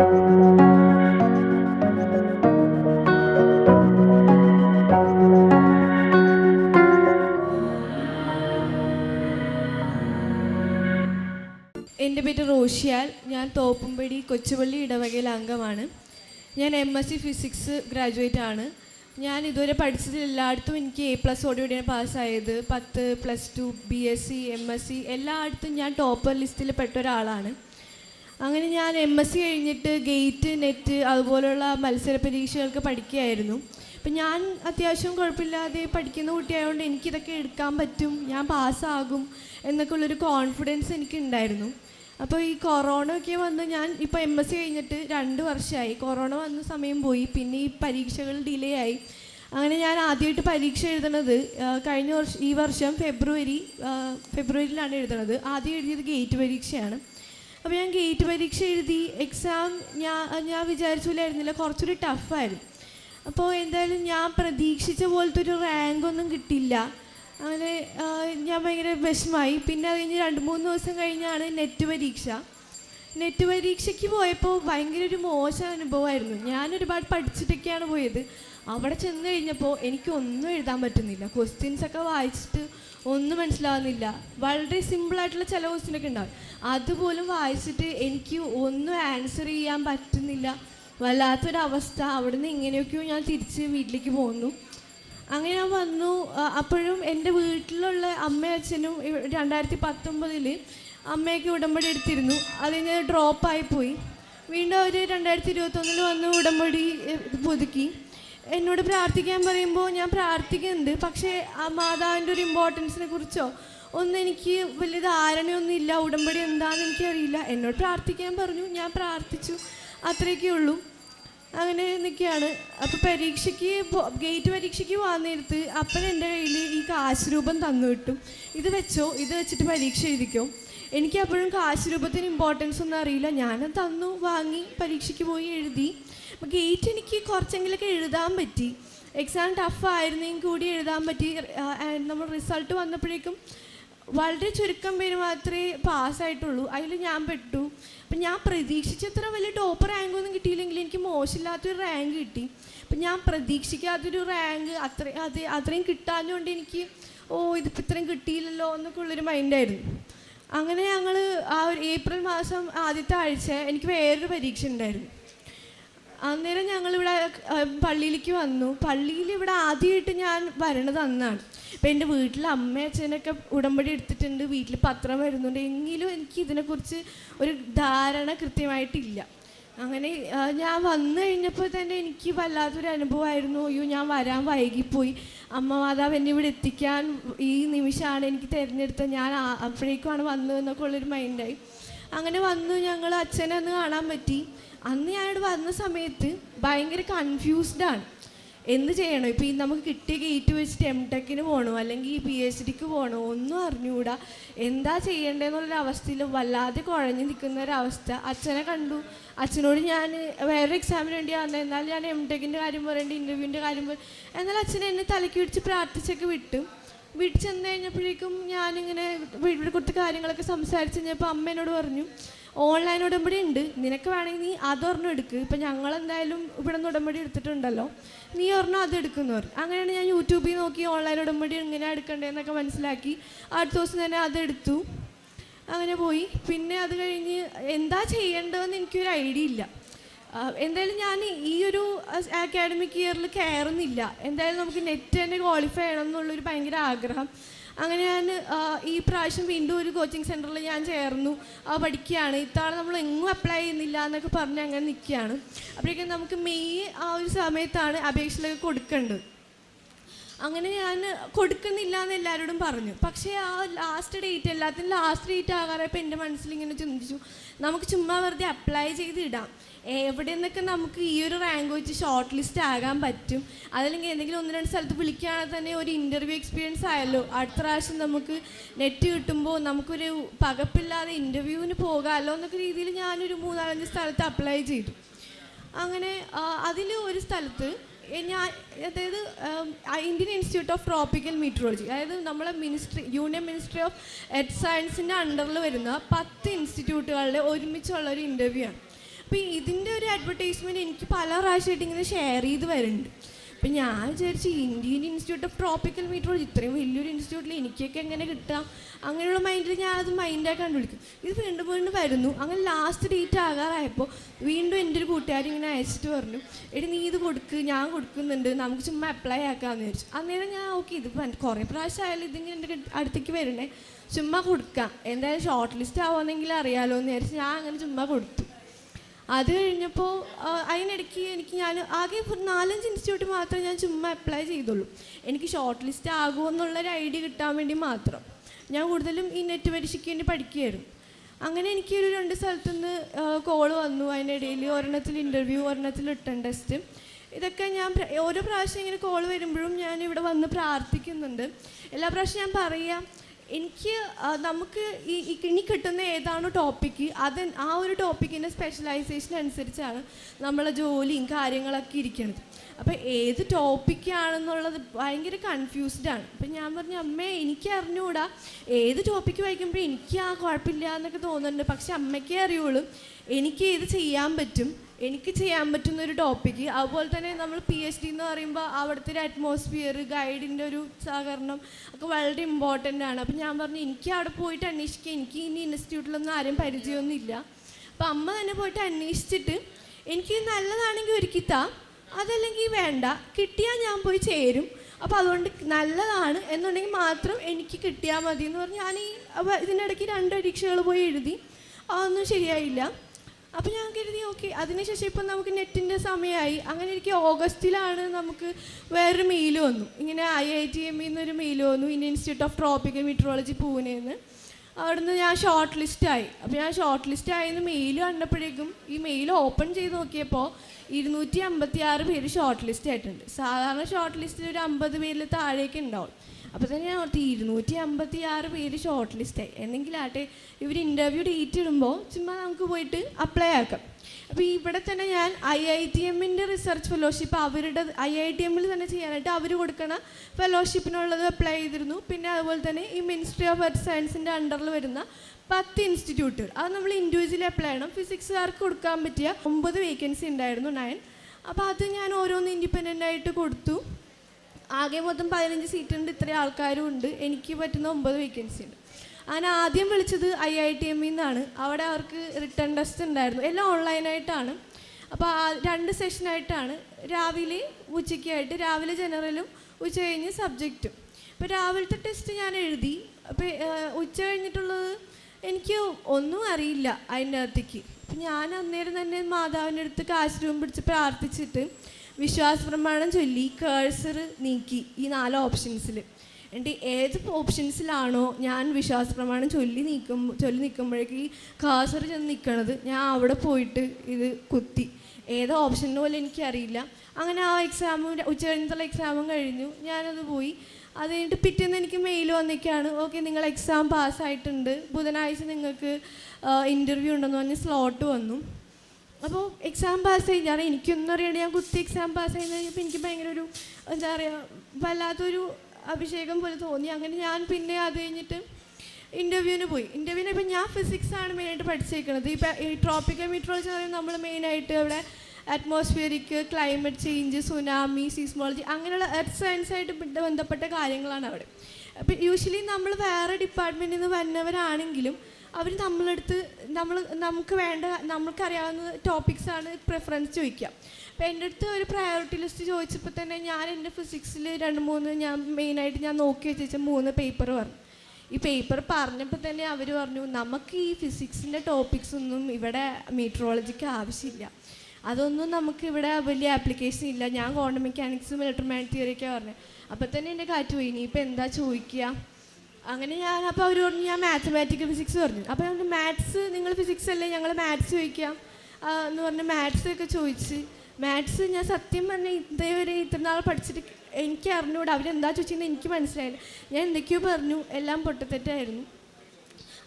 എന്റെ പേര് റോഷിയാൽ. ഞാൻ തോപ്പുംപടി കൊച്ചുപള്ളി ഇടവകയിലെ അംഗമാണ്. ഞാൻ M S C physics graduate ആണ്. ഞാൻ ഇതുവരെ പഠിച്ചതിൽ എല്ലായിടത്തും എനിക്ക് എ പ്ലസ് ഓടിയോടെയാണ് പാസ്സായത് പത്ത് plus two B S C M S C എല്ലായിടത്തും ഞാൻ ടോപ്പർ ലിസ്റ്റിൽ പെട്ട ഒരാളാണ്. അങ്ങനെ ഞാൻ എം എസ് സി കഴിഞ്ഞിട്ട് ഗേറ്റ് നെറ്റ് അതുപോലുള്ള മത്സര പരീക്ഷകൾക്ക് പഠിക്കുകയായിരുന്നു. അപ്പം ഞാൻ അത്യാവശ്യം കുഴപ്പമില്ലാതെ പഠിക്കുന്ന കുട്ടിയായതുകൊണ്ട് എനിക്കിതൊക്കെ എടുക്കാൻ പറ്റും ഞാൻ പാസ്സാകും എന്നൊക്കെ ഉള്ളൊരു കോൺഫിഡൻസ് എനിക്കുണ്ടായിരുന്നു. അപ്പോൾ ഈ കൊറോണ ഒക്കെ വന്ന് ഞാൻ ഇപ്പോൾ എം എസ് സി കഴിഞ്ഞിട്ട് രണ്ട് വർഷമായി. കൊറോണ വന്ന സമയം പോയി പിന്നെ ഈ പരീക്ഷകൾ ഡിലേ ആയി. അങ്ങനെ ഞാൻ ആദ്യമായിട്ട് പരീക്ഷ എഴുതണത് കഴിഞ്ഞ വർഷം ഈ വർഷം ഫെബ്രുവരി ഫെബ്രുവരിയിലാണ് എഴുതണത്. ആദ്യം എഴുതിയത് ഗേറ്റ് പരീക്ഷയാണ്. അപ്പോൾ ഞാൻ ഗേറ്റ് പരീക്ഷ എഴുതി എക്സാം ഞാൻ ഞാൻ വിചാരിച്ചില്ലായിരുന്നില്ല കുറച്ചൊരു ടഫായിരുന്നു അപ്പോൾ എന്തായാലും ഞാൻ പ്രതീക്ഷിച്ച പോലത്തെ ഒരു റാങ്ക് ഒന്നും കിട്ടില്ല അങ്ങനെ ഞാൻ ഭയങ്കര വിഷമായി പിന്നെ അത് കഴിഞ്ഞ് രണ്ട് മൂന്ന് ദിവസം കഴിഞ്ഞാണ് നെറ്റ് പരീക്ഷ. നെറ്റ് പരീക്ഷയ്ക്ക് പോയപ്പോൾ ഭയങ്കര ഒരു മോശം അനുഭവമായിരുന്നു. ഞാൻ ഒരുപാട് പഠിച്ചിട്ടൊക്കെയാണ് പോയത്. അവിടെ ചെന്ന് കഴിഞ്ഞപ്പോൾ എനിക്കൊന്നും എഴുതാൻ പറ്റുന്നില്ല. ക്വസ്റ്റ്യൻസ് ഒക്കെ വായിച്ചിട്ട് ഒന്നും മനസ്സിലാവുന്നില്ല. വളരെ സിമ്പിളായിട്ടുള്ള ചില ക്വസ്റ്റ്യനൊക്കെ ഉണ്ടാവും. അതുപോലും വായിച്ചിട്ട് എനിക്ക് ഒന്നും ആൻസർ ചെയ്യാൻ പറ്റുന്നില്ല. വല്ലാത്തൊരവസ്ഥ അവിടുന്ന് ഇങ്ങനെയൊക്കെയോ ഞാൻ തിരിച്ച് വീട്ടിലേക്ക് പോന്നു. അങ്ങനെ ഞാൻ വന്നു. അപ്പോഴും എന്റെ വീട്ടിലുള്ള അമ്മയും അച്ഛനും രണ്ടായിരത്തി പത്തൊമ്പതിൽ അമ്മയൊക്കെ ഉടമ്പടി എടുത്തിരുന്നു. അത് ഡ്രോപ്പ് ഡ്രോപ്പായി പോയി. വീണ്ടും അവർ രണ്ടായിരത്തി ഇരുപത്തൊന്നിൽ വന്ന് ഉടമ്പടി പുതുക്കി. എന്നോട് പ്രാർത്ഥിക്കാൻ പറയുമ്പോൾ ഞാൻ പ്രാർത്ഥിക്കുന്നുണ്ട്. പക്ഷേ ആ മാതാവിന്റെ ഒരു ഇമ്പോർട്ടൻസിനെ കുറിച്ചോ ഒന്നും എനിക്ക് വലിയ ധാരണയൊന്നും ഇല്ല. ഉടമ്പടി എന്താണെന്ന് എനിക്കറിയില്ല. എന്നോട് പ്രാർത്ഥിക്കാൻ പറഞ്ഞു. ഞാൻ പ്രാർത്ഥിച്ചു. അത്രയൊക്കെ ഉള്ളൂ. അങ്ങനെ നിൽക്കുകയാണ്. അപ്പോൾ പരീക്ഷയ്ക്ക് ഗേറ്റ് പരീക്ഷയ്ക്ക് പോകാൻ നേരത്ത് അപ്പൻ എന്റെ കയ്യിൽ ഈ കാശ് രൂപം തന്നു കിട്ടും. ഇത് വെച്ചോ? ഇത് വെച്ചിട്ട് പരീക്ഷ എഴുതിക്കോ? എനിക്ക് അപ്പോഴും കാശ് രൂപത്തിന് ഇമ്പോർട്ടൻസ് ഒന്നും അറിയില്ല. ഞാനത് തന്നു വാങ്ങി പരീക്ഷയ്ക്ക് പോയി എഴുതി. ഗേറ്റ് എനിക്ക് കുറച്ചെങ്കിലൊക്കെ എഴുതാൻ പറ്റി. എക്സാം ടഫ് ആയിരുന്നെങ്കിൽ കൂടി എഴുതാൻ പറ്റി. നമ്മൾ റിസൾട്ട് വന്നപ്പോഴേക്കും വളരെ ചുരുക്കം പേര് മാത്രമേ പാസ്സായിട്ടുള്ളൂ അതിൽ ഞാൻ പെട്ടു. അപ്പം ഞാൻ പ്രതീക്ഷിച്ചത്ര വലിയ ടോപ്പ് റാങ്ക് ഒന്നും കിട്ടിയില്ലെങ്കിൽ എനിക്ക് മോശമില്ലാത്തൊരു റാങ്ക് കിട്ടി. അപ്പം ഞാൻ പ്രതീക്ഷിക്കാത്തൊരു റാങ്ക് അത്ര അത് അത്രയും കിട്ടാഞ്ഞുകൊണ്ട് എനിക്ക് ഓ ഇതിപ്പോൾ ഇത്രയും കിട്ടിയില്ലല്ലോ എന്നൊക്കെ ഉള്ളൊരു മൈൻഡായിരുന്നു അങ്ങനെ ഞങ്ങൾ ആ ഒരു ഏപ്രിൽ മാസം ആദ്യത്തെ ആഴ്ച എനിക്ക് വേറൊരു പരീക്ഷ ഉണ്ടായിരുന്നു. അന്നേരം ഞങ്ങൾ ഇവിടെ പള്ളിയിലേക്ക് വന്നു. പള്ളിയിൽ ഇവിടെ ആദ്യമായിട്ട് ഞാൻ വരണത് അന്നാണ്. അപ്പം എന്റെ വീട്ടിൽ അമ്മ അച്ഛനൊക്കെ ഉടമ്പടി എടുത്തിട്ടുണ്ട്. വീട്ടിൽ പത്രം വരുന്നുണ്ട്. എങ്കിലും എനിക്ക് ഇതിനെക്കുറിച്ച് ഒരു ധാരണ കൃത്യമായിട്ടില്ല. അങ്ങനെ ഞാൻ വന്നു കഴിഞ്ഞപ്പോൾ തന്നെ എനിക്ക് വല്ലാത്തൊരു അനുഭവമായിരുന്നു. അയ്യോ ഞാൻ വരാൻ വൈകിപ്പോയി. അമ്മ മാതാവ് എന്നെ ഇവിടെ എത്തിക്കാൻ ഈ നിമിഷമാണ് എനിക്ക് തിരഞ്ഞെടുത്തത്. ഞാൻ അപ്പോഴേക്കുമാണ് വന്നതെന്നൊക്കെ ഉള്ളൊരു മൈൻഡായി അങ്ങനെ വന്നു. ഞങ്ങൾ അച്ഛനെ ഒന്ന് കാണാൻ പറ്റി. അന്ന് ഞാനിവിടെ വന്ന സമയത്ത് ഭയങ്കര കൺഫ്യൂസ്ഡ് ആണ്. എന്ത് ചെയ്യണം? ഇപ്പോൾ ഈ നമുക്ക് കിട്ടിയ ഗേറ്റ് വെച്ചിട്ട് എം ടെക്കിന് പോകണോ അല്ലെങ്കിൽ പി എച്ച് ഡിക്ക് പോകണോ ഒന്നും അറിഞ്ഞുകൂടാ എന്താ ചെയ്യേണ്ടതെന്നുള്ളൊരവസ്ഥയിൽ വല്ലാതെ കുഴഞ്ഞു നിൽക്കുന്ന ഒരവസ്ഥ അച്ഛനെ കണ്ടു. അച്ഛനോട് ഞാൻ വേറൊരു എക്സാമിന് വേണ്ടി വന്നത് എന്നാൽ ഞാൻ എം ടെക്കിന്റെ കാര്യം പറയേണ്ട ഇന്റർവ്യൂവിന്റെ കാര്യം പറ എന്നാൽ അച്ഛൻ എന്നെ തലയ്ക്ക് പിടിച്ച് പ്രാർത്ഥിച്ചൊക്കെ വിട്ടു. വീട്ടിൽ ചെന്ന് കഴിഞ്ഞപ്പോഴേക്കും ഞാനിങ്ങനെ വീട്ടിൽ കുറച്ച് കാര്യങ്ങളൊക്കെ സംസാരിച്ച് കഴിഞ്ഞപ്പോൾ അമ്മ എന്നോട് പറഞ്ഞു ഓൺലൈൻ ഉടമ്പടി ഉണ്ട്. നിനക്ക് വേണമെങ്കിൽ നീ അതൊരെണ്ണം എടുക്ക്. ഇപ്പം ഞങ്ങൾ എന്തായാലും ഇവിടെ നിന്ന് ഉടമ്പടി എടുത്തിട്ടുണ്ടല്ലോ. നീ ഒരെണ്ണം അത് എടുക്കുന്നു പറഞ്ഞു അങ്ങനെയാണ് ഞാൻ യൂട്യൂബിൽ നോക്കി ഓൺലൈൻ ഉടമ്പടി എങ്ങനെ എടുക്കേണ്ടതെന്നൊക്കെ മനസ്സിലാക്കി അടുത്ത ദിവസം തന്നെ അതെടുത്തു അങ്ങനെ പോയി. പിന്നെ അത് കഴിഞ്ഞ് എന്താ ചെയ്യേണ്ടതെന്ന് എനിക്കൊരു ഐഡിയ ഇല്ല. എന്തായാലും ഞാൻ ഈ ഒരു അക്കാഡമിക് ഇയറിൽ കയറുന്നില്ല. എന്തായാലും നമുക്ക് നെറ്റ് തന്നെ ക്വാളിഫൈ ചെയ്യണം എന്നുള്ളൊരു ഭയങ്കര ആഗ്രഹം. അങ്ങനെ ഞാൻ ഈ പ്രാവശ്യം വീണ്ടും ഒരു കോച്ചിങ് സെന്ററിൽ ഞാൻ ചേർന്നു. പഠിക്കുകയാണ്. ഇത്തവണ നമ്മൾ എങ്ങും അപ്ലൈ ചെയ്യുന്നില്ല എന്നൊക്കെ പറഞ്ഞ് അങ്ങനെ നിൽക്കുകയാണ്. അപ്പോഴേക്കും നമുക്ക് മെയ് ആ ഒരു സമയത്താണ് അപേക്ഷകളൊക്കെ കൊടുക്കേണ്ടത്. അങ്ങനെ ഞാൻ കൊടുക്കുന്നില്ല എന്ന് എല്ലാവരോടും പറഞ്ഞു. പക്ഷേ ആ ലാസ്റ്റ് ഡേറ്റ് എല്ലാത്തിനും ലാസ്റ്റ് ഡേറ്റ് ആകാറപ്പോൾ എന്റെ മനസ്സിൽ ഇങ്ങനെ ചിന്തിച്ചു. നമുക്ക് ചുമ്മാ വെറുതെ അപ്ലൈ ചെയ്ത് ഇടാം എവിടെ നിന്നൊക്കെ നമുക്ക് ഈ ഒരു റാങ്ക് വെച്ച് ഷോർട്ട് ലിസ്റ്റ് ആകാൻ പറ്റും. അതല്ലെങ്കിൽ എന്തെങ്കിലും ഒന്ന് രണ്ട് സ്ഥലത്ത് വിളിക്കുകയാണെങ്കിൽ തന്നെ ഒരു ഇന്റർവ്യൂ എക്സ്പീരിയൻസ് ആയല്ലോ. അടുത്ത പ്രാവശ്യം നമുക്ക് നെറ്റ് കിട്ടുമ്പോൾ നമുക്കൊരു പകപ്പില്ലാതെ ഇന്റർവ്യൂവിന് പോകാമല്ലോ എന്നൊക്കെ രീതിയിൽ ഞാനൊരു മൂന്നാലഞ്ച് സ്ഥലത്ത് അപ്ലൈ ചെയ്തു. അങ്ങനെ അതിൽ ഒരു സ്ഥലത്ത് ഞാൻ അതായത് Indian institute of tropical meteorology അതായത് നമ്മളെ ministry union ministry of earth സയൻസിന്റെ അണ്ടറിൽ വരുന്ന പത്ത് ഇൻസ്റ്റിറ്റ്യൂട്ടുകളുടെ ഒരുമിച്ചുള്ള ഒരു ഇന്റർവ്യൂ ആണ്. അപ്പോൾ ഇതിന്റെ ഒരു അഡ്വർടൈസ്മെന്റ് എനിക്ക് പല പ്രാവശ്യമായിട്ട് ഇങ്ങനെ ഷെയർ ചെയ്ത് വരുന്നുണ്ട്. അപ്പം ഞാൻ വിചാരിച്ച് Indian institute of tropical meteorology ഇത്രയും വലിയൊരു ഇൻസ്റ്റിറ്റ്യൂട്ടിൽ എനിക്കൊക്കെ എങ്ങനെ കിട്ടാം? അങ്ങനെയുള്ള മൈൻഡിൽ ഞാൻ അത് കണ്ടുപിടിക്കും. ഇത് വീണ്ടും വീണ്ടും വരുന്നു. അങ്ങനെ ലാസ്റ്റ് ഡേറ്റ് ആകാറായപ്പോൾ വീണ്ടും എന്റെ ഒരു കൂട്ടുകാരി ഇങ്ങനെ അയച്ചിട്ട് പറഞ്ഞു എടി നീ ഇത് കൊടുക്ക് ഞാൻ കൊടുക്കുന്നുണ്ട് നമുക്ക് ചുമ്മാ അപ്ലൈ ആക്കാമെന്ന് വിചാരിച്ചു. അന്നേരം ഞാൻ ഓക്കെ ഇത് കുറേ പ്രാവശ്യം ആയാലും ഇതിങ്ങനെ എന്റെ അടുത്തേക്ക് വരണേ. ചുമ്മാ കൊടുക്കാം. എന്തായാലും ഷോർട്ട് ലിസ്റ്റ് ആവുമെന്നെങ്കിലും അറിയാലോ എന്ന് വിചാരിച്ച് ഞാൻ അങ്ങനെ ചുമ്മാ കൊടുത്തു. അത് കഴിഞ്ഞപ്പോൾ അതിനിടയ്ക്ക് എനിക്ക് ഞാൻ ആകെ നാലഞ്ച് ഇൻസ്റ്റിറ്റ്യൂട്ട് മാത്രമേ ഞാൻ ചുമ്മാ അപ്ലൈ ചെയ്തുള്ളൂ. എനിക്ക് ഷോർട്ട് ലിസ്റ്റ് ആകുമെന്നുള്ളൊരു ഐഡിയ കിട്ടാൻ വേണ്ടി മാത്രം. ഞാൻ കൂടുതലും ഈ നെറ്റ് പരീക്ഷയ്ക്ക് വേണ്ടി പഠിക്കുകയായിരുന്നു. അങ്ങനെ എനിക്ക് ഒരു രണ്ട് സ്ഥലത്തുനിന്ന് കോൾ വന്നു. അതിനിടയിൽ ഒരെണ്ണത്തിൽ ഇന്റർവ്യൂ ഒരെണ്ണത്തിൽ റിട്ടേൺ ടെസ്റ്റ് ഇതൊക്കെ ഞാൻ ഓരോ പ്രാവശ്യം ഇങ്ങനെ കോൾ വരുമ്പോഴും ഞാൻ ഇവിടെ വന്ന് പ്രാർത്ഥിക്കുന്നുണ്ട്. എല്ലാ പ്രാവശ്യം ഞാൻ പറയാം എനിക്ക് നമുക്ക് ഈ ഇനി കിട്ടുന്ന ഏതാണ് ടോപ്പിക്ക് അത് ആ ഒരു ടോപ്പിക്കിന്റെ സ്പെഷ്യലൈസേഷൻ അനുസരിച്ചാണ് നമ്മളെ ജോലിയും കാര്യങ്ങളൊക്കെ ഇരിക്കുന്നത്. അപ്പം ഏത് ടോപ്പിക്കാണെന്നുള്ളത് ഭയങ്കര കൺഫ്യൂസ്ഡ് ആണ്. അപ്പം ഞാൻ പറഞ്ഞു അമ്മേ എനിക്ക് അറിഞ്ഞുകൂടാ ഏത് ടോപ്പിക്ക് വായിക്കുമ്പോൾ എനിക്ക് ആ കുഴപ്പമില്ല എന്നൊക്കെ തോന്നുന്നുണ്ട്. പക്ഷെ അമ്മയ്ക്കേ അറിയുള്ളൂ എനിക്ക് ഇത് ചെയ്യാൻ പറ്റും. എനിക്ക് ചെയ്യാൻ പറ്റുന്ന ഒരു ടോപ്പിക്ക് അതുപോലെ തന്നെ നമ്മൾ പി എച്ച് ഡി എന്ന് പറയുമ്പോൾ അവിടുത്തെ ഒരു അറ്റ്മോസ്ഫിയർ ഗൈഡിന്റെ ഒരു സഹകരണം ഒക്കെ വളരെ ഇമ്പോർട്ടന്റ് ആണ്. അപ്പം ഞാൻ പറഞ്ഞു എനിക്ക് അവിടെ പോയിട്ട് അന്വേഷിക്കുക എനിക്ക് ഇനി ഇൻസ്റ്റിറ്റ്യൂട്ടിലൊന്നും ആരും പരിചയമൊന്നും ഇല്ല അപ്പം അമ്മ തന്നെ പോയിട്ട് അന്വേഷിച്ചിട്ട് എനിക്ക് നല്ലതാണെങ്കിൽ ഒരുക്കി താ അതല്ലെങ്കിൽ വേണ്ട കിട്ടിയാൽ ഞാൻ പോയി ചേരും. അപ്പോൾ അതുകൊണ്ട് നല്ലതാണ് എന്നുണ്ടെങ്കിൽ മാത്രം എനിക്ക് കിട്ടിയാൽ മതി എന്ന് പറഞ്ഞ് ഞാൻ ഈ അപ്പോൾ ഇതിനിടയ്ക്ക് രണ്ട് പരീക്ഷകൾ പോയി എഴുതി അതൊന്നും ശരിയായില്ല. അപ്പോൾ ഞാൻ കരുതി ഓക്കെ അതിനുശേഷം ഇപ്പം നമുക്ക് നെറ്റിന്റെ സമയമായി. അങ്ങനെ എനിക്ക് ഓഗസ്റ്റിലാണ് നമുക്ക് വേറൊരു മെയിൽ വന്നു. ഇങ്ങനെ ഐ ഐ ടി എമ്മിൽ നിന്നൊരു മെയിൽ വന്നു. Indian institute of tropical meteorology പൂനെന്ന്. അവിടുന്ന് ഞാൻ ഷോർട്ട് ലിസ്റ്റായി അപ്പോൾ ഞാൻ ഷോർട്ട് ലിസ്റ്റ് ആയെന്ന് മെയിൽ കണ്ടപ്പോഴേക്കും ഈ മെയിൽ ഓപ്പൺ ചെയ്ത് നോക്കിയപ്പോൾ ഇരുന്നൂറ്റി അമ്പത്തി ആറ് പേര് ഷോർട്ട് ലിസ്റ്റ് ആയിട്ടുണ്ട്. സാധാരണ ഷോർട്ട് ലിസ്റ്റിൽ ഒരു അമ്പത് പേരിൽ താഴേക്ക് ഉണ്ടാവും. അപ്പോൾ തന്നെ ഞാൻ ഇരുന്നൂറ്റി അമ്പത്തി ആറ് പേര് ഷോർട്ട് ലിസ്റ്റായി എന്നെങ്കിലാട്ടെ ഇവർ ഇന്റർവ്യൂ ഡേറ്റ് ഇടുമ്പോൾ ചുമ്മാ നമുക്ക് പോയിട്ട് അപ്ലൈ ആക്കാം. അപ്പോൾ ഇവിടെ തന്നെ ഞാൻ ഐ ഐ ടി എമ്മിന്റെ റിസർച്ച് ഫെലോഷിപ്പ് അവരുടെ ഐ ഐ ടി എമ്മിൽ തന്നെ ചെയ്യാനായിട്ട് അവർ കൊടുക്കണ ഫെലോഷിപ്പിനുള്ളത് അപ്ലൈ ചെയ്തിരുന്നു. പിന്നെ അതുപോലെ തന്നെ ഈ മിനിസ്ട്രി ഓഫ് എർത്ത് സയൻസിന്റെ അണ്ടറിൽ വരുന്ന പത്ത് ഇൻസ്റ്റിറ്റ്യൂട്ടുകൾ അത് നമ്മൾ ഇൻഡിവിജ്വലി അപ്ലൈ ചെയ്യണം. ഫിസിക്സുകാർക്ക് കൊടുക്കാൻ പറ്റിയ ഒമ്പത് വേക്കൻസി ഉണ്ടായിരുന്നു നയൻ അപ്പോൾ അത് ഞാൻ ഓരോന്ന് ഇൻഡിപെൻഡന്റ് ആയിട്ട് കൊടുത്തു. ആകെ മൊത്തം പതിനഞ്ച് സീറ്റ് ഉണ്ട് ഇത്രയും ആൾക്കാരും ഉണ്ട്. എനിക്ക് പറ്റുന്ന ഒമ്പത് വേക്കൻസി ഉണ്ട്. അങ്ങനെ ആദ്യം വിളിച്ചത് ഐ ഐ ടി എമ്മിൽ നിന്നാണ് അവിടെ അവർക്ക് റിട്ടേൺ ടെസ്റ്റ് ഉണ്ടായിരുന്നു. എല്ലാം ഓൺലൈനായിട്ടാണ് അപ്പോൾ രണ്ട് സെഷനായിട്ടാണ് രാവിലെ ഉച്ചയ്ക്കായിട്ട് രാവിലെ ജനറലും ഉച്ച കഴിഞ്ഞ് സബ്ജക്റ്റും അപ്പോൾ രാവിലത്തെ ടെസ്റ്റ് ഞാൻ എഴുതി. അപ്പോൾ ഉച്ച കഴിഞ്ഞിട്ടുള്ളത് എനിക്ക് ഒന്നും അറിയില്ല അതിന്റെ അകത്തേക്ക് അപ്പം ഞാൻ അന്നേരം തന്നെ മാതാവിന്റെ അടുത്ത് കാശ് രൂപം പിടിച്ച് പ്രാർത്ഥിച്ചിട്ട് വിശ്വാസ പ്രമാണം ചൊല്ലി കേഴ്സർ നീക്കി ഈ നാല് ഓപ്ഷൻസിൽ എന്നിട്ട് ഏത് ഓപ്ഷൻസിലാണോ ഞാൻ വിശ്വാസ പ്രമാണം ചൊല്ലി നീക്കും ചൊല്ലി നിൽക്കുമ്പോഴേക്ക് ഈ കാസർ ചെന്ന് നിൽക്കണത് ഞാൻ അവിടെ പോയിട്ട് ഇത് കുത്തി. ഏത് ഓപ്ഷൻ പോലെ എനിക്കറിയില്ല. അങ്ങനെ ആ എക്സാമും ഉച്ച കഴിഞ്ഞിട്ടുള്ള എക്സാമും കഴിഞ്ഞു. ഞാനത് പോയി. അത് കഴിഞ്ഞിട്ട് പിറ്റേന്ന് എനിക്ക് മെയിൽ വന്നേക്കാണ്. ഓക്കെ നിങ്ങൾ എക്സാം പാസ്സായിട്ടുണ്ട് ബുധനാഴ്ച നിങ്ങൾക്ക് ഇന്റർവ്യൂ ഉണ്ടെന്ന് പറഞ്ഞ് സ്ലോട്ട് വന്നു. അപ്പോൾ എക്സാം പാസ് ചെയ്ത് ഞാൻ എനിക്കൊന്നും അറിയണ്ട ഞാൻ കുത്തി എക്സാം പാസ് ചെയ്ത് കഴിഞ്ഞപ്പോൾ എനിക്ക് ഭയങ്കര ഒരു എന്താ പറയുക വല്ലാത്തൊരു അഭിഷേകം പോലെ തോന്നി. അങ്ങനെ ഞാൻ പിന്നെ അത് കഴിഞ്ഞിട്ട് ഇന്റർവ്യൂവിന് പോയി. ഇന്റർവ്യൂവിന് ഇപ്പം ഞാൻ ഫിസിക്സ് ആണ് മെയിനായിട്ട് പഠിച്ചേക്കുന്നത് ഇപ്പം ഈ ട്രോപ്പിക്കൽ മീറ്ററോളജി എന്ന് പറയുന്നത് നമ്മൾ മെയിനായിട്ട് അവിടെ അറ്റ്മോസ്ഫിയറിക്ക് ക്ലൈമറ്റ് ചേഞ്ച് സുനാമി സീസ്മോളജി അങ്ങനെയുള്ള എർത്ത് സയൻസായിട്ട് ബന്ധപ്പെട്ട കാര്യങ്ങളാണ് അവിടെ. അപ്പം യൂഷ്വലി നമ്മൾ വേറെ ഡിപ്പാർട്ട്മെന്റിൽ നിന്ന് വരുന്നവരാണെങ്കിലും അവർ നമ്മളെടുത്ത് നമ്മൾ നമുക്ക് വേണ്ട നമുക്കറിയാവുന്ന ടോപ്പിക്സാണ് പ്രിഫറൻസ് ചോദിക്കുക. അപ്പോൾ എന്റെ അടുത്ത് ഒരു പ്രയോറിറ്റി ലിസ്റ്റ് ചോദിച്ചപ്പോൾ തന്നെ ഞാൻ എന്റെ ഫിസിക്സിൽ രണ്ട് മൂന്ന് ഞാൻ മെയിനായിട്ട് ഞാൻ നോക്കി വെച്ച മൂന്ന് പേപ്പർ പറഞ്ഞു. ഈ പേപ്പർ പറഞ്ഞപ്പോൾ തന്നെ അവർ പറഞ്ഞു നമുക്ക് ഈ ഫിസിക്സിന്റെ ടോപ്പിക്സ് ഒന്നും ഇവിടെ മീറ്ററോളജിക്ക് ആവശ്യമില്ല. അതൊന്നും നമുക്ക് ഇവിടെ വലിയ ആപ്ലിക്കേഷൻ ഇല്ല. ഞാൻ ക്വാണ്ടം മെക്കാനിക്സും ഇലക്ട്രോമാഗ്നറ്റിക് തിയറിയൊക്കെയാണ് പറഞ്ഞത് അപ്പോൾ തന്നെ എന്റെ കാറ്റ് പോയി. ഇനിയിപ്പോൾ എന്താ ചോദിക്കുക? അങ്ങനെ ഞാൻ അപ്പോൾ അവർ പറഞ്ഞു ഞാൻ മാത്തമാറ്റിക്കൽ ഫിസിക്സ് പറഞ്ഞു. അപ്പോൾ ഞാൻ മാത്സ് നിങ്ങൾ ഫിസിക്സ് അല്ലേ? ഞങ്ങൾ മാത്സ് ചോദിക്കാം. എന്ന് പറഞ്ഞ് മാത്സ് ഒക്കെ ചോദിച്ച്. മാത്സ് ഞാൻ സത്യം പറഞ്ഞാൽ ഇതേവരെ ഇത്രനാൾ പഠിച്ചിട്ട് എനിക്ക് അറിഞ്ഞുകൂടെ അവരെന്താ ചോദിച്ചെന്ന് എനിക്ക് മനസ്സിലായില്ല. ഞാൻ എന്തൊക്കെയോ പറഞ്ഞു എല്ലാം പൊട്ടത്തെറ്റായിരുന്നു.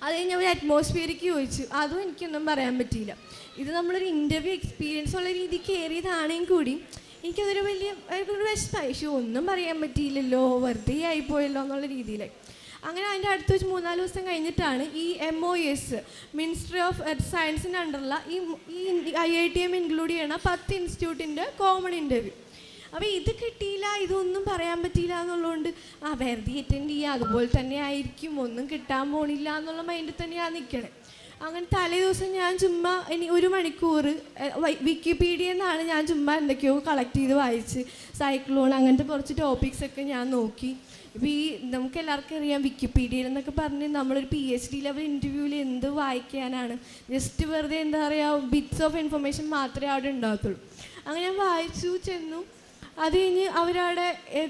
അത് ഞാൻ ഒരു അറ്റ്മോസ്ഫിയറിക്ക് ചോദിച്ചു. അതും എനിക്കൊന്നും പറയാൻ പറ്റിയില്ല. ഇത് നമ്മളൊരു ഇന്റർവ്യൂ എക്സ്പീരിയൻസ് ഉള്ള രീതി കയറിയതാണെങ്കിൽ കൂടി എനിക്കതൊരു വലിയ ഒരു വിഷമായി പക്ഷേ ഒന്നും പറയാൻ പറ്റിയില്ലല്ലോ. വെറുതെ ആയിപ്പോയല്ലോ എന്നുള്ള രീതിയിലായി. അങ്ങനെ അതിന്റെ അടുത്ത് വെച്ച് മൂന്നാൽ ദിവസം കഴിഞ്ഞിട്ടാണ് ഈ M O S ministry of സയൻസിന്റെ അണ്ടറിലുള്ള ഈ ഈ I I T M include ചെയ്യണ പത്ത് ഇൻസ്റ്റിറ്റ്യൂട്ടിന്റെ കോമൺ ഇന്റർവ്യൂ അപ്പോൾ ഇത് കിട്ടിയില്ല ഇതൊന്നും പറയാൻ പറ്റിയില്ല എന്നുള്ളതുകൊണ്ട് ആ വെറുതെ അറ്റൻഡ് ചെയ്യുക അതുപോലെ തന്നെ ആയിരിക്കും ഒന്നും കിട്ടാൻ പോണില്ല എന്നുള്ള മൈൻഡിൽ തന്നെയാണ് നിൽക്കണേ അങ്ങനെ തലേ ദിവസം ഞാൻ ചുമ്മാ ഇനി ഒരു മണിക്കൂർ വിക്കിപീഡിയ എന്നാണ് ഞാൻ ചുമ്മാ എന്തൊക്കെയോ കളക്ട് ചെയ്ത് വായിച്ച് സൈക്ലോൺ അങ്ങനത്തെ കുറച്ച് ടോപ്പിക്സൊക്കെ ഞാൻ നോക്കി. ഇപ്പോൾ ഈ നമുക്ക് എല്ലാവർക്കും അറിയാം വിക്കിപീഡിയയിൽ എന്നൊക്കെ പറഞ്ഞ് നമ്മളൊരു പി എച്ച് ഡി ലെവൽ ഇന്റർവ്യൂവിൽ എന്ത് വായിക്കാനാണ്. ജസ്റ്റ് വെറുതെ എന്താ പറയുക ബിറ്റ്സ് ഓഫ് ഇൻഫർമേഷൻ മാത്രമേ അവിടെ ഉണ്ടാകത്തുള്ളൂ. അങ്ങനെ ഞാൻ വായിച്ചു ചെന്നു. അത് കഴിഞ്ഞ് അവരവിടെ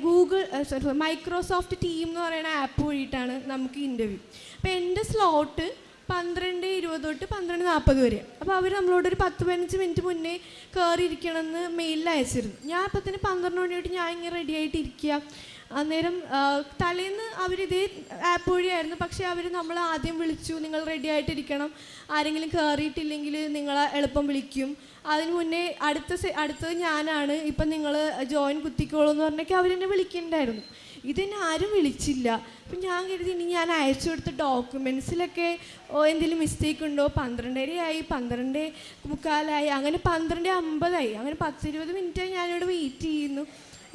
ഗൂഗിൾ സോറി മൈക്രോസോഫ്റ്റ് ടീം എന്ന് പറയുന്ന ആപ്പ് വഴിയിട്ടാണ് നമുക്ക് ഇന്റർവ്യൂ അപ്പോൾ എന്റെ സ്ലോട്ട് പന്ത്രണ്ട് ഇരുപത് തൊട്ട് പന്ത്രണ്ട് നാൽപ്പത് വരെ. അപ്പോൾ അവർ നമ്മളോട് ഒരു പത്ത് പതിനഞ്ച് മിനിറ്റ് മുന്നേ കയറിയിരിക്കണമെന്ന് മെയിലിൽ അയച്ചിരുന്നു. ഞാൻ അപ്പോൾ തന്നെ പന്ത്രണ്ട് മണി ഞാൻ ഇങ്ങനെ റെഡി ആയിട്ട് ഇരിക്കുക അന്നേരം തലേന്ന് അവരിതേ ആപ്പ് വഴിയായിരുന്നു. പക്ഷേ അവർ നമ്മൾ ആദ്യം വിളിച്ചു നിങ്ങൾ റെഡി ആയിട്ടിരിക്കണം. ആരെങ്കിലും കയറിയിട്ടില്ലെങ്കിൽ നിങ്ങളെ എളുപ്പം വിളിക്കും. അതിന് മുന്നേ അടുത്ത അടുത്തത് ഞാനാണ്. ഇപ്പം നിങ്ങൾ ജോയിൻ കുത്തിക്കോളൂ എന്ന് പറഞ്ഞൊക്കെ അവരെന്നെ വിളിക്കണ്ടായിരുന്നു. ഇതെന്നെ ആരും വിളിച്ചില്ല. അപ്പം ഞാൻ കരുതി ഇനി ഞാൻ അയച്ചു കൊടുത്ത ഡോക്യുമെൻസിലൊക്കെ എന്തെങ്കിലും മിസ്റ്റേക്ക് ഉണ്ടോ? പന്ത്രണ്ടരയായി പന്ത്രണ്ട് മുക്കാലായി അങ്ങനെ പന്ത്രണ്ട് അമ്പതായി. അങ്ങനെ പത്തിരുപത് മിനിറ്റായി ഞാനിവിടെ വെയിറ്റ് ചെയ്യുന്നു.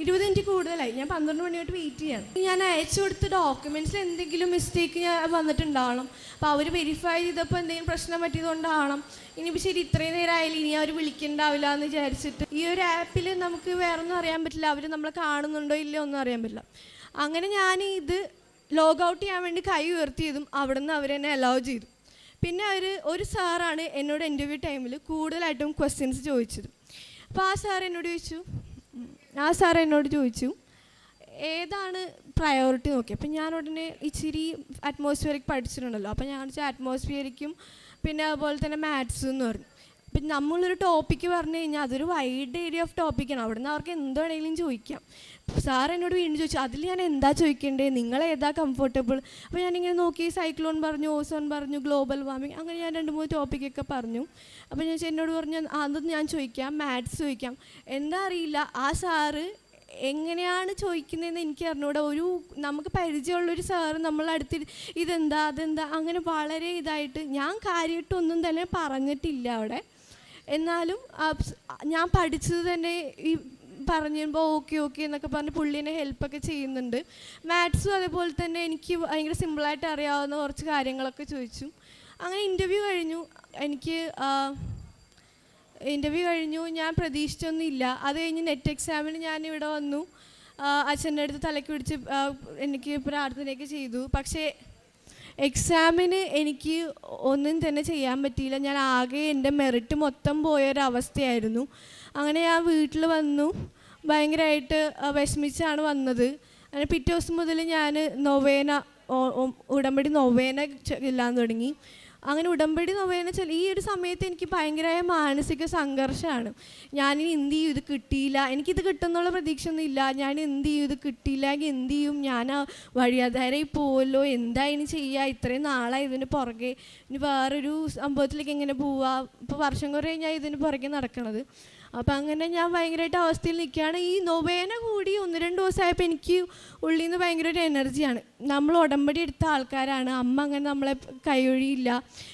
ഇരുപത് മിനിറ്റ് കൂടുതലായി. ഞാൻ പന്ത്രണ്ട് മണി തൊട്ട് വെയിറ്റ് ചെയ്യണം ഞാൻ അയച്ചു കൊടുത്ത ഡോക്യുമെന്റ്സിൽ എന്തെങ്കിലും മിസ്റ്റേക്ക് ഞാൻ വന്നിട്ടുണ്ടാവണം. അപ്പോൾ അവർ വെരിഫൈ ചെയ്തപ്പോൾ എന്തെങ്കിലും പ്രശ്നം പറ്റിയതുകൊണ്ടാവണം. ഇനിയിപ്പോൾ ശരി ഇത്രയും നേരം ആയാലും ഇനി അവർ വിളിക്കണ്ടാവില്ല എന്ന് വിചാരിച്ചിട്ട്. ഈ ഒരു ആപ്പിൽ നമുക്ക് വേറൊന്നും അറിയാൻ പറ്റില്ല. അവർ നമ്മളെ കാണുന്നുണ്ടോ ഇല്ലയോ ഒന്നും അറിയാൻ പറ്റില്ല. അങ്ങനെ ഞാൻ ഇത് ലോഗ് ഔട്ട് ചെയ്യാൻ വേണ്ടി കൈ ഉയർത്തിയതും അവിടെ നിന്ന് അവരെന്നെ അലോവ് ചെയ്തു. പിന്നെ അവർ ഒരു സാറാണ് എന്നോട് ഇന്റർവ്യൂ ടൈമിൽ കൂടുതലായിട്ടും ക്വസ്റ്റ്യൻസ് ചോദിച്ചത്. അപ്പോൾ ആ സാർ എന്നോട് ചോദിച്ചു ആ സാർ എന്നോട് ചോദിച്ചു ഏതാണ് പ്രയോറിറ്റി നോക്കി അപ്പം ഞാൻ ഉടനെ ഇച്ചിരി അറ്റ്മോസ്ഫിയറിക് പഠിച്ചിട്ടുണ്ടല്ലോ. അപ്പം ഞാൻ വെച്ചാൽ അറ്റ്മോസ്ഫിയറിക്കും പിന്നെ അതുപോലെ തന്നെ മാത്സ് എന്ന് പറഞ്ഞു. അപ്പം നമ്മളൊരു ടോപ്പിക്ക് പറഞ്ഞു കഴിഞ്ഞാൽ അതൊരു വൈഡ് ഏരിയ ഓഫ് ടോപ്പിക്കാണ് അവിടെ നിന്ന് അവർക്ക് എന്ത് വേണമെങ്കിലും ചോദിക്കാം. സാർ എന്നോട് വീണ്ടും ചോദിച്ചു അതിൽ ഞാൻ എന്താ ചോദിക്കേണ്ടത്? നിങ്ങൾ ഏതാ കംഫർട്ടബിൾ അപ്പോൾ ഞാനിങ്ങനെ നോക്കി സൈക്ലോൺ പറഞ്ഞു ഓസോൺ പറഞ്ഞു ഗ്ലോബൽ വാർമിംഗ് അങ്ങനെ ഞാൻ രണ്ട് മൂന്ന് ടോപ്പിക്കൊക്കെ പറഞ്ഞു. അപ്പോൾ ഞാൻ എന്നോട് പറഞ്ഞു "ആ, അതൊന്നും ഞാൻ ചോദിക്കാം മാത്സ് ചോദിക്കാം. എന്താ അറിയില്ല ആ സാറ് എങ്ങനെയാണ് ചോദിക്കുന്നതെന്ന് എനിക്ക് അറിഞ്ഞൂടെ. ഒരു നമുക്ക് പരിചയമുള്ളൊരു സാറ് നമ്മളടുത്ത് ഇതെന്താ അതെന്താ അങ്ങനെ വളരെ ഇതായിട്ട് ഞാൻ കാര്യമായിട്ടൊന്നും തന്നെ പറഞ്ഞിട്ടില്ല അവിടെ. എന്നാലും ഞാൻ പഠിച്ചത് തന്നെ ഈ പറഞ്ഞുമ്പോൾ ഓക്കെ ഓക്കെ എന്നൊക്കെ പറഞ്ഞ് പുള്ളീനെ ഹെൽപ്പൊക്കെ ചെയ്യുന്നുണ്ട്. മാത്സും അതേപോലെ തന്നെ എനിക്ക് ഭയങ്കര സിമ്പിളായിട്ട് അറിയാവുന്ന കുറച്ച് കാര്യങ്ങളൊക്കെ ചോദിച്ചു. അങ്ങനെ ഇന്റർവ്യൂ കഴിഞ്ഞു. എനിക്ക് ഇന്റർവ്യൂ കഴിഞ്ഞു. ഞാൻ പ്രതീക്ഷിച്ചൊന്നുമില്ല. അത് കഴിഞ്ഞ് നെറ്റ് എക്സാമിന് ഞാൻ ഇവിടെ വന്നു. അച്ഛന്റെ അടുത്ത് തലയ്ക്ക് പിടിച്ച് എനിക്ക് പ്രാർത്ഥനയൊക്കെ ചെയ്തു. പക്ഷേ എക്സാമിന് എനിക്ക് ഒന്നും തന്നെ ചെയ്യാൻ പറ്റിയില്ല. ഞാൻ ആകെ എന്റെ മെറിറ്റ് മൊത്തം പോയൊരവസ്ഥയായിരുന്നു അങ്ങനെ ഞാൻ വീട്ടിൽ വന്നു. ഭയങ്കരമായിട്ട് വിഷമിച്ചാണ് വന്നത്. അങ്ങനെ പിറ്റേ ദിവസം മുതൽ ഞാൻ നൊവേന ഉടമ്പടി നൊവേന ചെല്ലാൻ തുടങ്ങി. അങ്ങനെ ഉടമ്പടി നൊവേന വെച്ചാൽ ഈ ഒരു സമയത്ത് എനിക്ക് ഭയങ്കരമായ മാനസിക സംഘർഷമാണ് ഞാനിനി എന്ത് ചെയ്യും? ഇത് കിട്ടിയില്ല. എനിക്കിത് കിട്ടുന്നുള്ള പ്രതീക്ഷ ഒന്നും ഇല്ല. ഞാൻ എന്ത് ചെയ്യും? ഇത് കിട്ടിയില്ല. എങ്കിൽ എന്ത് ചെയ്യും? ഞാൻ ആ വഴിയാധാരായി പോവല്ലോ. എന്താ ഇനി ചെയ്യുക ഇത്രയും നാളായി ഇതിന് പുറകെ. ഇനി വേറൊരു സംഭവത്തിലേക്ക് എങ്ങനെ പോവുക ഇപ്പോൾ വർഷം കുറേ ഞാൻ ഇതിന് പുറകെ നടക്കണത്. അപ്പം അങ്ങനെ ഞാൻ ഭയങ്കരമായിട്ട് അവസ്ഥയിൽ നിൽക്കുകയാണ്. ഈ നൊവേന കൂടി ഒന്ന് രണ്ട് ദിവസമായപ്പോൾ എനിക്ക് ഉള്ളിൽ നിന്ന് ഭയങ്കര ഒരു എനർജിയാണ് നമ്മൾ ഉടമ്പടി എടുത്ത ആൾക്കാരാണ്. അമ്മ അങ്ങനെ നമ്മളെ കൈയൊഴിയില്ല.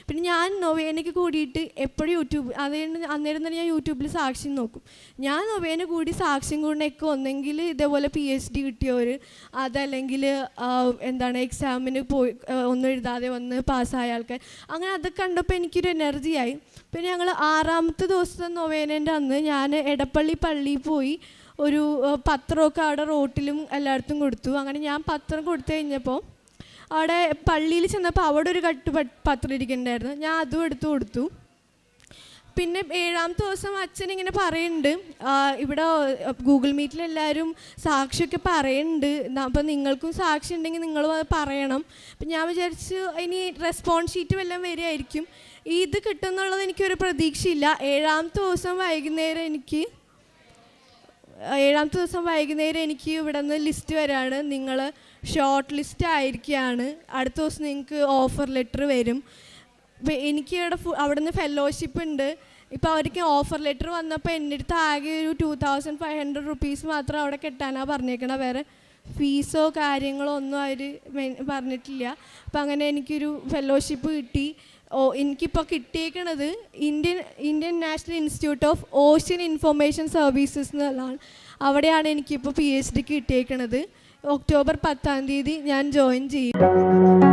പിന്നെ ഞാൻ നൊവേനയ്ക്ക് കൂടിയിട്ട് എപ്പോഴും യൂട്യൂബ് അതുകൊണ്ട് അന്നേരം തന്നെ ഞാൻ യൂട്യൂബിൽ സാക്ഷ്യം നോക്കും. ഞാൻ നൊവേന കൂടി സാക്ഷ്യം കൂടുന്നൊക്കെ ഒന്നെങ്കിൽ ഇതേപോലെ പി എച്ച് ഡി കിട്ടിയവർ അതല്ലെങ്കിൽ എന്താണ് എക്സാമിന് പോയി ഒന്നും എഴുതാതെ വന്ന് പാസ്സായ ആൾക്കാർ. അങ്ങനെ അത് കണ്ടപ്പോൾ എനിക്കൊരു എനർജിയായി പിന്നെ ഞങ്ങൾ ആറാമത്തെ ദിവസത്തെ നൊവേനേന്റെ അന്ന് ഞാൻ എടപ്പള്ളി പള്ളിയിൽ പോയി ഒരു പത്രമൊക്കെ അവിടെ റോട്ടിലും എല്ലായിടത്തും കൊടുത്തു. അങ്ങനെ ഞാൻ പത്രം കൊടുത്തു കഴിഞ്ഞപ്പോൾ അവിടെ പള്ളിയിൽ ചെന്നപ്പോൾ അവിടെ ഒരു കട്ട് പത്രം ഇരിക്കുന്നുണ്ടായിരുന്നു. ഞാൻ അതും എടുത്തു കൊടുത്തു. പിന്നെ ഏഴാമത്തെ ദിവസം അച്ഛൻ ഇങ്ങനെ പറയുന്നുണ്ട് ഇവിടെ ഗൂഗിൾ മീറ്റിൽ എല്ലാവരും സാക്ഷിയൊക്കെ പറയുന്നുണ്ട് അപ്പം നിങ്ങൾക്കും സാക്ഷി ഉണ്ടെങ്കിൽ നിങ്ങളും അത് പറയണം. അപ്പം ഞാൻ വിചാരിച്ചു ഇനി റെസ്പോൺസ് ഷീറ്റ് വല്ലതും വരികയായിരിക്കും. ഇത് കിട്ടുമെന്നുള്ളത് എനിക്കൊരു പ്രതീക്ഷയില്ല. ഏഴാമത്തെ ദിവസം വൈകുന്നേരം എനിക്ക് ഏഴാമത്തെ ദിവസം വൈകുന്നേരം എനിക്ക് ഇവിടെ നിന്ന് ലിസ്റ്റ് വരാണ്. നിങ്ങൾ ഷോർട്ട് ലിസ്റ്റ് ആയിരിക്കുകയാണ്. അടുത്ത ദിവസം നിങ്ങൾക്ക് ഓഫർ ലെറ്റർ വരും. എനിക്ക് ഇവിടെ അവിടെ നിന്ന് ഫെലോഷിപ്പ് ഉണ്ട്. ഇപ്പോൾ അവർക്ക് ഓഫർ ലെറ്റർ വന്നപ്പോൾ എന്റെ അടുത്ത് ആകെ ഒരു two thousand five hundred rupees മാത്രം അവിടെ കെട്ടാനാണ് പറഞ്ഞേക്കണത് വേറെ ഫീസോ കാര്യങ്ങളോ ഒന്നും അവർ പറഞ്ഞിട്ടില്ല. അപ്പം അങ്ങനെ എനിക്കൊരു ഫെലോഷിപ്പ് കിട്ടി. ഓ എനിക്കിപ്പോൾ കിട്ടിയേക്കണത് Indian Indian national institute of ocean information services എന്നുള്ളതാണ് അവിടെയാണ് എനിക്കിപ്പോൾ പി എച്ച് ഡിക്ക് കിട്ടിയേക്കണത്. ഒക്ടോബർ പത്താം തീയതി ഞാൻ ജോയിൻ ചെയ്യും.